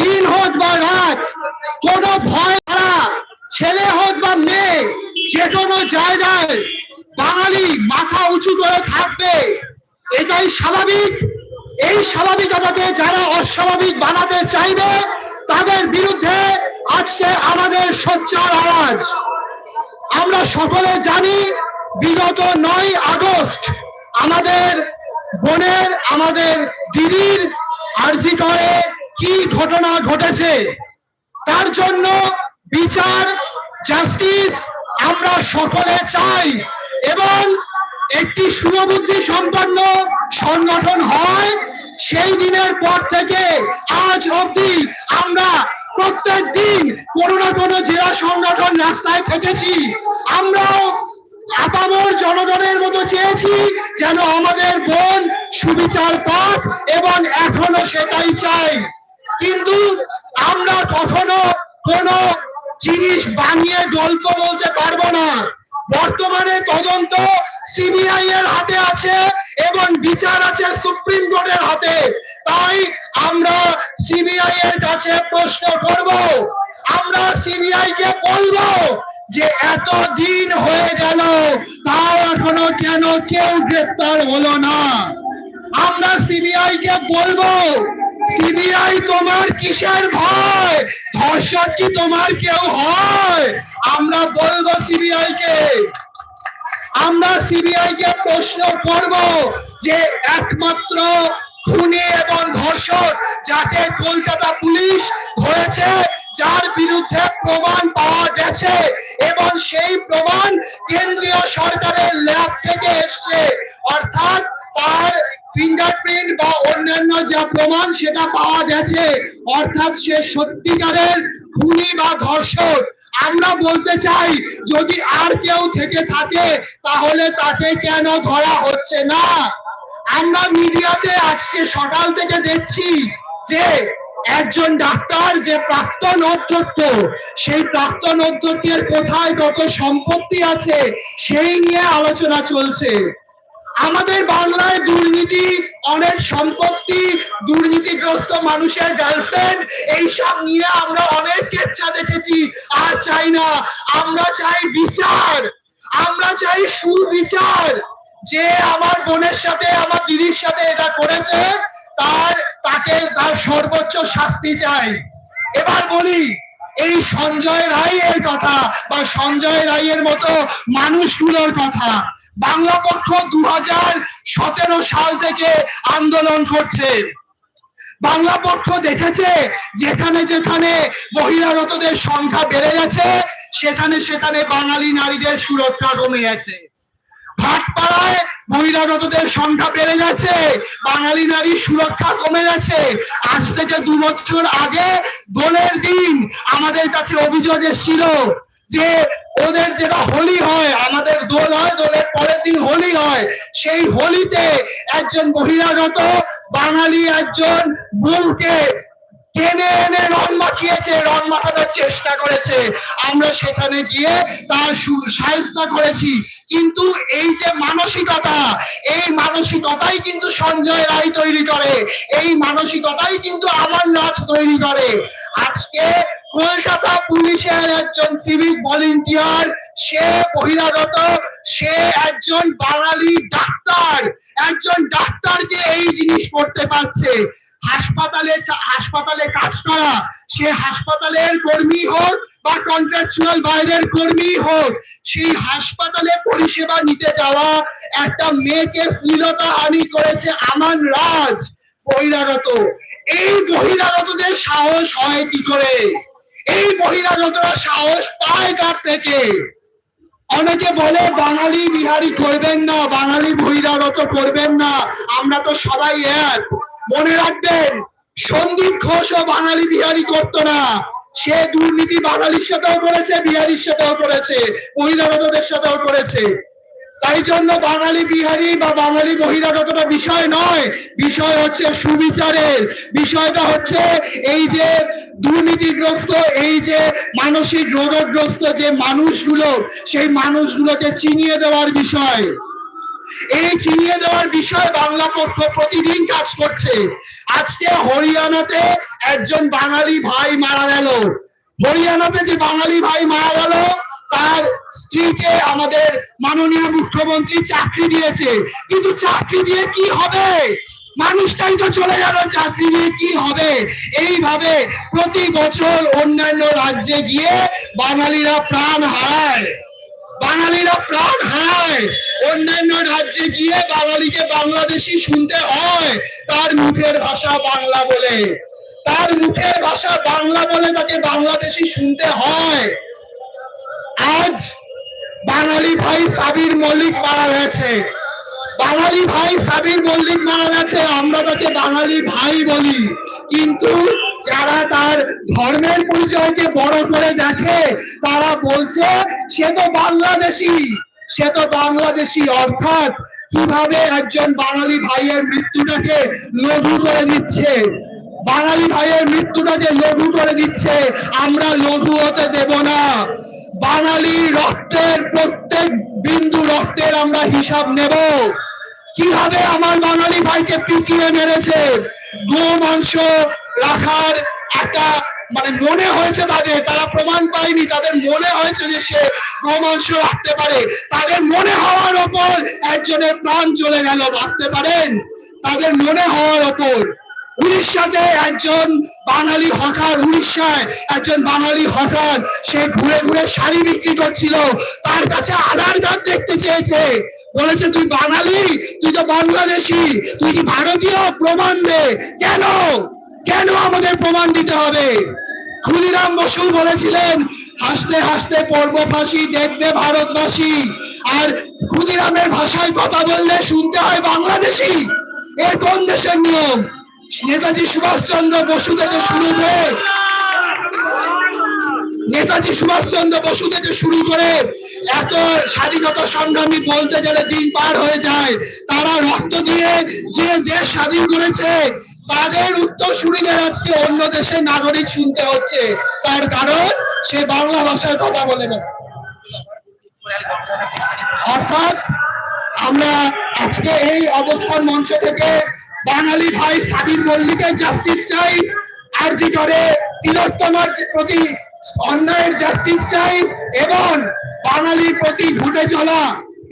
দিন হোক বা রাত, কোনো ভয় ছাড়া, ছেলে হোক বা মেয়ে, যে কোনো জায়গায় বাঙালি মাথা উঁচু করে থাকবে, এটাই স্বাভাবিক। এই স্বাভাবিকতাকে যারা অস্বাভাবিক বানাতে চাইবে, তাদের বিরুদ্ধে আজকে আমাদের সোচ্চার আওয়াজ। আমরা সকলে জানি, বিগত নয় আগস্ট আমাদের বোনের, আমাদের দিদির আর্জি করে কি ঘটনা ঘটেছে? তার জন্য বিচার, জাস্টিস আমরা সকলে চাই এবং একটি সুরবুদ্ধি সম্পন্ন সংগঠন হয়, সেই দিনের পর থেকে আজ অবধি আমরা প্রত্যেক দিন কোনো না কোনো জেলা সংগঠন রাস্তায় থেকেছি। আমরাও আপামর জনগণের মতো চেয়েছি যেন আমাদের বোন সুবিচার পাক এবং এখনও সেটাই চাই কিন্তু আমরা কখনো কোনো জিনিস বানিয়ে গল্প বলতে পারব না। বর্তমানে তদন্ত সিবিআই এর হাতে আছে এবং বিচার আছে সুপ্রিম কোর্টের হাতে। তাই আমরা সিবিআই এর কাছে প্রশ্ন করব। আমরা সিবিআই কে বলব যে এত দিন হয়ে গেল, তাও এখনও কেন কেউ গ্রেপ্তার হলো না? আমরা সিবিআই কে বলব সিবিআই তোমার কিসের ভয়? ধর্ষক কি তোমার কেউ হয়? আমরা বলব সিবিআই কে আমরা সিবিআই কে প্রশ্ন করব যে একমাত্র খুনি এবং ধর্ষক যাকে কলকাতা পুলিশ ধরেছে, যার বিরুদ্ধে প্রমাণ পাওয়া গেছে এবং সেই প্রমাণ কেন্দ্রীয় সরকারের ল্যাব থেকে এসছে। অর্থাৎ তার ফিঙ্গারপ্রিন্ট বা অন্যান্য যা প্রমাণ সেটা পাওয়া গেছে, অর্থাৎ সে সত্যিকারের খুনি বা ধর্ষক। আমরা বলতে চাই, যদি আর কেউ থেকে থাকে, তাহলে তাকে কেন ধরা হচ্ছে না? আমরা মিডিয়াতে আজকে সকাল থেকে দেখছি যে একজন ডাক্তার, যে প্রাক্তন অধ্যক্ষ, সেই প্রাক্তন অধ্যক্ষের কোথায় কত সম্পত্তি আছে, সেই নিয়ে আলোচনা চলছে। আমাদের বাংলায় দুর্নীতি অনেক সম্পত্তি দুর্নীতিগ্রস্ত মানুষের গার্লফ্রেন্ড এইসব নিয়ে আমরা অনেক কেচ্ছা দেখেছি। আর চাই না, আমরা চাই বিচার। আমরা চাই সুবিচার। যে আমার বোনের সাথে, আমার দিদির সাথে এটা করেছে, তার, তাকে তার সর্বোচ্চ শাস্তি চাই। এবার বলি, এই সঞ্জয় রায়ের কথা বা সঞ্জয় রায়ের মতো মানুষগুলোর কথা। বাংলা পক্ষ দু সতেরো সাল থেকে আন্দোলন করছে। বাংলা পক্ষ দেখেছে, যেখানে যেখানে বহিরাগতদের সংখ্যা বেড়ে গেছে, সেখানে সেখানে বাঙালি নারীদের সুরক্ষা কমে গেছে ভাটপাড়ায় বহিরাগতদের সংখ্যা বেড়ে গেছে, বাঙালি নারীর সুরক্ষা কমে গেছে। আজ থেকে দু বছর আগে দোলের দিন আমাদের কাছে অভিযোগ এসেছিল যে ওদের যেটা হোলি হয়, আমাদের দোল হয় দোলের পরের দিন হোলি হয়, সেই হোলিতে একজন বহিরাগত বাঙালি একজন বউকে টেনে এনে রং মাখিয়েছে, রং মাখানোর চেষ্টা করেছে। আমরা সেখানে গিয়ে তার সাহায্য করেছি। কিন্তু এই যে মানসিকতা, এই মানসিকতাই কিন্তু সঞ্জয় রায় তৈরি করে। এই মানসিকতাই কিন্তু আমার নাচ তৈরি করে। আজকে কলকাতা পুলিশের একজন সিভিক ভলেন্টিয়ার সে বহিরাগত, সে একজন বাঙালি ডাক্তার, একজন ডাক্তার ডাক্তারকে এই জিনিস করতে পারছে। হাসপাতালে হাসপাতালে কাজ করা, সে হাসপাতালের কর্মী হোক বা কন্ট্রাকচুয়াল বাইরের কর্মী হোক, সেই হাসপাতালে পরিষেবা নিতে যাওয়া একটা মেয়েকে শ্লীলতা হানি করেছে আমান রাজ, বহিরাগত। এই বহিরাগতদের সাহস হয় কি করে? এই বহিরাগতরা সাহস পায় কার থেকে। অনেকে বলে, বাঙালি বিহারি করবেন না, বাঙালি বহিরাগত করবেন না, আমরা তো সবাই এক। মনে রাখবেন, সন্দীপ ঘোষও বাঙালি বিহারি করতো না। সে দুর্নীতি বাঙালির সাথেও করেছে, বিহারির সাথেও করেছে বহিরাগতদের সাথেও করেছে। তাই জন্য বাঙালি বিহারি বা বাঙালি বহিরাগতটা বিষয় নয়, বিষয় হচ্ছে সুবিচারের। বিষয়টা হচ্ছে এই যে দুর্নীতিগ্রস্ত, এই যে মানসিক রোগগ্রস্ত যে মানুষগুলো, সেই মানুষগুলোকে চিনিয়ে দেওয়ার বিষয়। এই চিনিয়ে দেওয়ার বিষয়ে বাংলা পক্ষ প্রতিদিন কাজ করছে। আজকে হরিয়ানাতে একজন বাঙালি ভাই মারা গেল। হরিয়ানাতে যে বাঙালি ভাই মারা গেল তার স্ত্রীকে আমাদের মাননীয় মুখ্যমন্ত্রী চাকরি দিয়েছে। কিন্তু চাকরি দিয়ে কি হবে? মানুষটাই তো চলে গেল, চাকরি দিয়ে কি হবে? এইভাবে প্রতি বছর অন্যান্য রাজ্যে গিয়ে বাঙালিরা প্রাণ হারায়। বাঙালিরা প্রাণ হারায়। অন্যান্য রাজ্যে গিয়ে বাঙালিকে বাংলাদেশি শুনতে হয়। তার মুখের ভাষা বাংলা বলে। তার মুখের ভাষা বাংলা বলে তাকে বাংলাদেশি শুনতে হয়। আজ বাঙালি ভাই সাবির মল্লিক মারা গেছে। বাঙালি ভাই সাবির মল্লিক মারা গেছে, আমরা তাকে বাঙালি ভাই বলি। কিন্তু যারা তার ধর্মের পরিচয়কে বড় করে দেখে, তারা বলছে, সে তো বাংলাদেশি, সে তো বাংলাদেশি। অর্থাৎ কীভাবে একজন বাঙালি ভাইয়ের মৃত্যুটাকে লঘু করে দিচ্ছে? বাঙালি ভাইয়ের মৃত্যুটাকে লঘু করে দিচ্ছে, আমরা লঘু হতে দেব না। বাঙালি রক্তের প্রত্যেক বিন্দু রক্তের আমরা হিসাব নেব। কীভাবে আমার বাঙালি ভাইকে পিটিয়ে মেরেছে? গো মাংস রাখার একটা মানে মনে হয়েছে তাদের, তারা প্রমাণ পায়নি, তাদের মনে হয়েছে যে সে গো মাংস রাখতে পারে। তাদের মনে হওয়ার ওপর একজনের প্রাণ চলে গেল ভাবতে পারেন? তাদের মনে হওয়ার ওপর। উড়িষ্যাতে একজন বাঙালি হঠাৎ উড়িষ্যায় একজন বাঙালি হঠাৎ সে ঘুরে ঘুরে শাড়ি বিক্রি করছিল। তার কাছে আধার কার্ড দেখতে চেয়েছে। বলেছে, তুই বাঙালি? তুই তো বাংলাদেশি। তুই কি ভারতীয়? প্রমাণ দে। কেন? কেন আমাদের প্রমাণ দিতে হবে? ক্ষুদিরাম বসু বলেছিলেন, হাসতে হাসতে পর্ব ফাঁসি দেখবে ভারতবাসী। আর ক্ষুদিরামের ভাষায় কথা বললে শুনতে হয় বাংলাদেশি। এ কোন দেশের নিয়ম? নেতাজি সুভাষচন্দ্র বসু থেকে শুরু করে নেতাজি সুভাষচন্দ্র বসু থেকে শুরু করে এত স্বাধীনতা সংগ্রামী বলতে গেলে দিন পার হয়ে যায়। তারা রক্ত দিয়ে যে দেশ স্বাধীন করেছে, তাদের উত্তর উত্তরসূরিদের আজকে অন্য দেশের নাগরিক শুনতে হচ্ছে। তার কারণ, সে বাংলা ভাষায় কথা বলে না। অর্থাৎ আমরা আজকে এই অবস্থান মঞ্চ থেকে বাঙালি ভাই সাবির মল্লিকের জাস্টিস চাই, আর জি করে তিলোত্তমার প্রতি অন্যায়ের জাস্টিস চাই, এবং বাঙালির প্রতি ঘটে চলা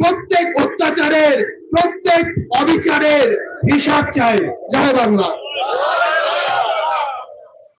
প্রত্যেক অত্যাচারের, প্রত্যেক অবিচারের হিসাব চাই। জয় বাংলা।